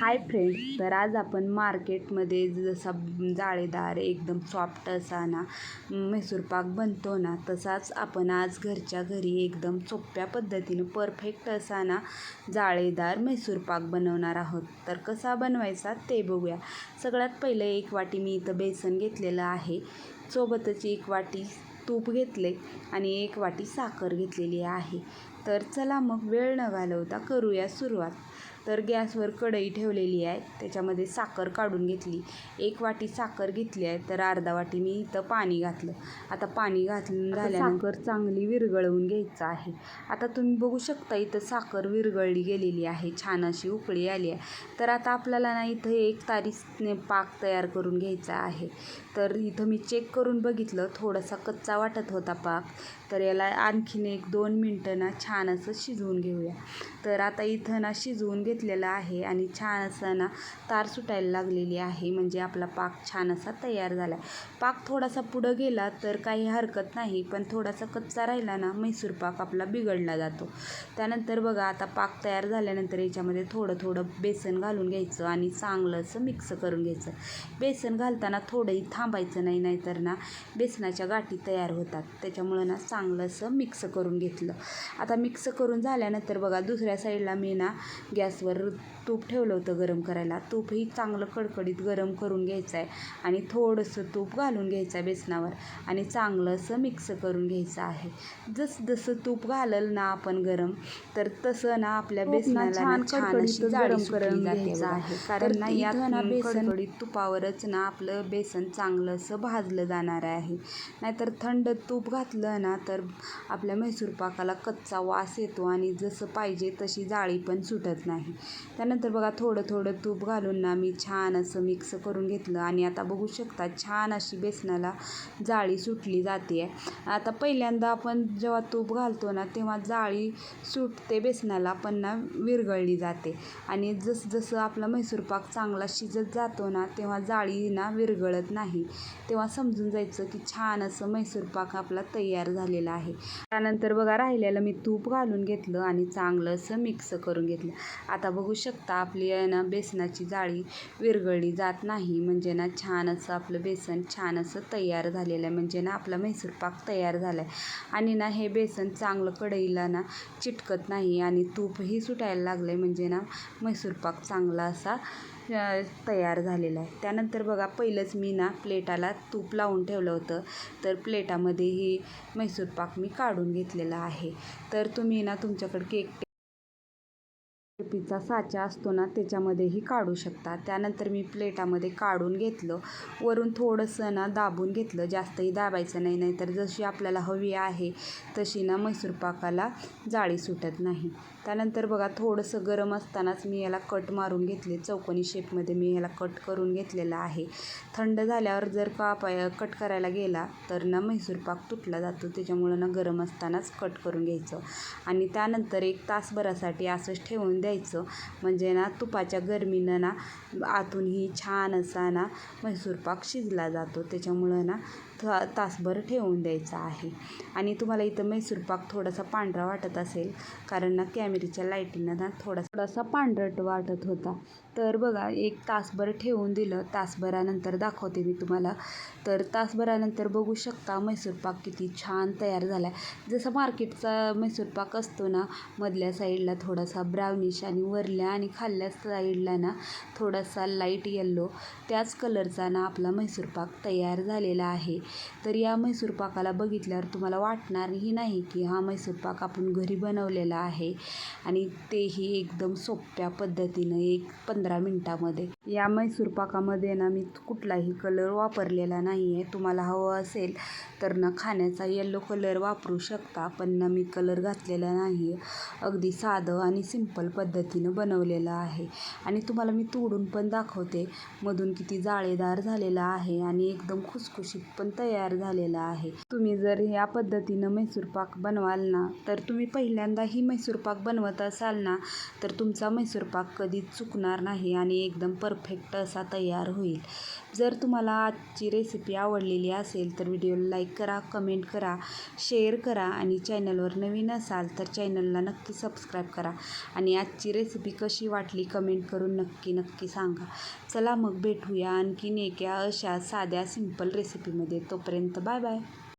Hi friend तर आज आपण मार्केटमध्ये जसा जाळीदार एकदम सॉफ्ट असा ना म्हैसूर पाक बनतो ना तसाच आपण आज घरच्या घरी एकदम सोप्या पद्धतीनं परफेक्ट असा ना जाळीदार म्हैसूर पाक बनवणार आहोत. तर कसा बनवायचा ते बघूया. सगळ्यात पहिलं एक वाटी मी इथं बेसन घेतलेलं आहे. सोबतच एक वाटी तूप घेतले आणि एक वाटी साखर घेतलेली आहे. तर चला मग वेळ न घालवता करूया सुरुवात. तर गॅसवर कढई ठेवलेली आहे. त्याच्यामध्ये साखर काढून घेतली. एक वाटी साखर घेतली आहे तर अर्धा वाटी मी इथं पाणी घातलं. आता पाणी घातलं झाल्यानंतर साखर चांगली विरघळवून घ्यायचं आहे. आता तुम्ही बघू शकता इथं साखर विरघळली गेलेली आहे. छान अशी उकळी आली आहे. तर आता आपल्याला ना इथं एक तारीने पाक तयार करून घ्यायचा आहे. तर इथं मी चेक करून बघितलं. थोडासा कच्चा वाटत होता पाक. तर याला आणखीन एक दोन मिनटं ना छान असं शिजवून घेऊया. तर आता इथं ना शिजवून घेतलेलं आहे आणि छान असं ना तार सुटायला लागलेली आहे. म्हणजे आपला पाक छान असा तयार झाला आहे पाक थोडासा पुढं गेला तर काही हरकत नाही पण थोडासा कच्चा राहिला ना म्हैसूर पाक आपला बिघडला जातो. त्यानंतर बघा आता पाक तयार झाल्यानंतर याच्यामध्ये थोडं थोडं बेसन घालून घ्यायचं आणि चांगलं असं मिक्स करून घ्यायचं. बेसन घालताना थोडंही थांबायचं नाही नाहीतर ना बेसनाच्या गाठी तयार होतात. त्याच्यामुळं ना चांगलं असं मिक्स करून घेतलं. आता मिक्स करून झाल्यानंतर बघा दुसऱ्या साईडला मी ना गॅस गॅसवर तूप ठेवलं होतं गरम करायला. तूपही चांगलं कडकडीत गरम करून घ्यायचं आहे आणि थोडंसं तूप घालून घ्यायचं आहे बेसनावर आणि चांगलं असं मिक्स करून घ्यायचं आहे. जसं जसं तूप घालल ना आपण गरम तर तसं ना आपल्या बेसनाला छान अशी जाडी करून घ्यायचं आहे. कारण ना यात ना बेसन तुपावरच ना आपलं बेसन चांगलं असं भाजलं जाणार आहे. नाहीतर थंड तूप घातलं ना तर आपल्या म्हैसूर पाकाला कच्चा वास येतो आणि जसं पाहिजे तशी जाळी पण सुटत नाही. त्यानंतर बघा थोडं थोडं तूप घालून ना मी छान असं मिक्स करून घेतलं. आणि आता बघू शकता छान अशी बेसनाला जाळी सुटली जाते. आहे आता पहिल्यांदा आपण जेव्हा तूप घालतो ना तेव्हा जाळी सुटते बेसनाला पण ना विरघळली जाते. आणि जसं जसं आपला म्हैसूर पाक चांगला शिजत जातो ना तेव्हा जाळी ना विरघळत नाही. तेव्हा समजून जायचं की छान असं म्हैसूर पाक आपला तयार झालेला आहे. त्यानंतर बघा राहिलेलं मी तूप घालून घेतलं आणि चांगलं असं मिक्स करून घेतलं. आता आता बघू शकता आपली आहे ना बेसनाची जाळी विरघळली जात नाही. म्हणजे ना छान असं आपलं बेसन छान असं तयार झालेलं आहे. म्हणजे ना आपला म्हैसूर पाक तयार झाला आहे आणि ना हे बेसन चांगलं कढईला ना चिटकत नाही आणि तूपही सुटायला लागलं आहे म्हणजे ना म्हैसूर पाक चांगला असा तयार झालेला आहे. त्यानंतर बघा पहिलंच मी ना प्लेटाला तूप लावून ठेवलं होतं. तर प्लेटामध्ये ही म्हैसूर पाक मी काढून घेतलेला आहे. तर तुम्ही ना तुमच्याकडे केक रेसिपीचा साचा असतो ना त्याच्यामध्येही काढू शकता. त्यानंतर मी प्लेटामध्ये काढून घेतलं. वरून थोडंसं ना दाबून घेतलं. जास्तही दाबायचं नाही नाहीतर जशी आपल्याला हवी आहे तशी ना म्हैसूर पाकाला जाळी सुटत नाही. त्यानंतर बघा थोडंसं गरम असतानाच मी याला कट मारून घेतले. चौकोनी शेपमध्ये मी याला कट करून घेतलेला आहे. थंड झाल्यावर जर कापाय कट करायला गेला तर ना म्हैसूर पाक तुटला जातो. त्याच्यामुळं ना गरम असतानाच कट करून घ्यायचं. आणि त्यानंतर एक तासभरासाठी असंच ठेवून द्यायचं. म्हणजे ना तुपाच्या गरमीनं ना आतूनही छान असा ना म्हैसूर पाक शिजला जातो. त्याच्यामुळं ना था तासभर ठेवून द्यायचा आहे. आणि तुम्हाला इथं मैसूर पाक थोडासा पांढरा वाटत असेल कारण ना कॅमेरीच्या लाईटीनं ना थोडा थोडासा पांढरट वाटत होता. तर बघा एक तासभर ठेवून दिलं. तासभरानंतर दाखवते मी तुम्हाला. तर तासभरानंतर बघू शकता मैसूर पाक किती छान तयार झाला आहे जसं मार्केटचा मैसूर पाक असतो ना मधल्या साईडला थोडासा ब्राउनिश आणि वरल्या आणि खाल्ल्या साईडला ना थोडासा लाइट येल्लो त्याच कलरचा ना आपला मैसूर पाक तयार झालेला आहे. तर या म्हैसूर पाकाला बघितल्यावर तुम्हाला वाटणारही नाही की हा म्हैसूर पाक आपण घरी बनवलेला आहे. आणि तेही एकदम सोप्या पद्धतीनं एक पंधरा मिनटामध्ये या मैसूरपाकामध्ये ना मी कुठलाही कलर वापरलेला नाही आहे तुम्हाला हवं असेल तर ना खाण्याचा येल्लो कलर वापरू शकता पण ना मी कलर घातलेला नाही अगदी साधं आणि सिंपल पद्धतीनं बनवलेलं आहे. आणि तुम्हाला मी तोडून पण दाखवते. मधून किती जाळेदार झालेला आहे आणि एकदम खुसखुशीत पण तयार झालेला आहे. तुम्ही जर या पद्धतीनं मैसूरपाक बनवाल ना तर तुम्ही पहिल्यांदाही मैसूरपाक पाक बनवत असाल ना तर तुमचा मैसूरपाक कधीच चुकणार नाही आणि एकदम पर परफेक्ट असा तयार होईल. जर तुम्हाला आजची रेसिपी आवडलेली असेल तर व्हिडिओला लाईक करा कमेंट करा शेअर करा आणि चॅनलवर नवीन असाल तर चॅनलला नक्की सबस्क्राईब करा. आणि आजची रेसिपी कशी वाटली कमेंट करून नक्की नक्की सांगा. चला मग भेटूया आणखीन एका अशा साध्या सिंपल रेसिपीमध्ये तोपर्यंत बाय बाय